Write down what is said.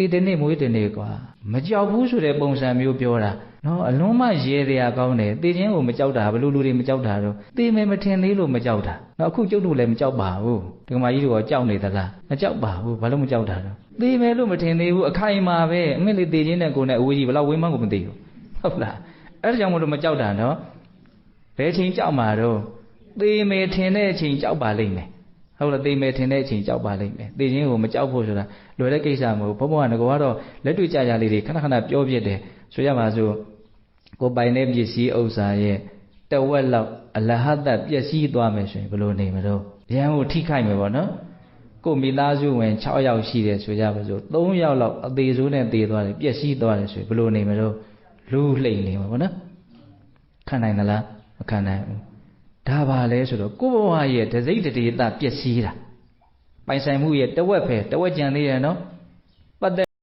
တည်တဲ့နေ့မွေးတဲ့နေ့ကွာမကြောက်ဘူးဆိုတဲ့ပုံစံမျိုးပြောတာနော်အလွန်မှရဲတရားကောင်းတယ်တည်ခြင်းကိုမကြောက်တာဘယ်လိုလူတွေမကြောက်တာတော့တည်မယ်မထင်သေးလို့မကြောက်တာနော်အခုကျုပ်တို့လည်းမကြောက်ပါဘူးဒီကမာကြီးတို့ကကြောက်နေသလားမကြောက်ပါဘူးဘာလို့မကြောက်တာတော့တည်မယ်လို့မထင်သေးဘူးအခိုင်အမာပဲအမေလေးတည်ခြင်းနဲ့ကိုယ်နဲ့အဝေးကြီးဘယ်လောက်ဝေးမှန်းကိုမသိဘူးဟုတ်လားအဲ့ဒါကြောင့်မလို့မကြောက်တာနော်ဘယ်ချိန်ကြောက်မှာတော့တည်မယ်ထင်တဲ့အချိန်ကြောက်ပါလိမ့်မယ် ဟုတ်လားသိမယ်ထင်တဲ့အချိန်ကြောက်ပါလိမ့်မယ်သိချင်းကိုမကြောက်ဖို့ဆိုတာလွယ်တဲ့ကိစ္စမဟုတ်ဘူးဘုဘကငကောကတော့လက်တွေ့ကြကြလေးတွေခဏခဏပြောပြတယ်ဆိုရမှာဆိုကိုပိုင်တဲ့ပစ္စည်းဥစ္စာရဲ့တဝက်လောက်အလဟတပျက်စီးသွားမယ်ဆိုရင်ဘယ်လိုနေမလို့ရန်ကိုထိခိုက်မယ်ပေါ့နော်ကိုမိသားစုဝင်6ယောက်ရှိတယ်ဆိုကြပါစို့3ယောက်လောက်အသေးစိုးနဲ့သေသွားတယ်ပျက်စီးသွားတယ်ဆိုရင်ဘယ်လိုနေမလို့လူလှိမ့်နေမှာပေါ့နော်ခံနိုင်သလားမခံနိုင်ဘူး ဒါပါလဲဆိုတော့ကိုယ့်ဘဝရဲ့ဒစိတ်တရေတပျက်စီးတာပိုင်ဆိုင်မှုရဲ့တဝက်ပဲတဝက်ကြံသေးတယ်နော်ပတ်သက်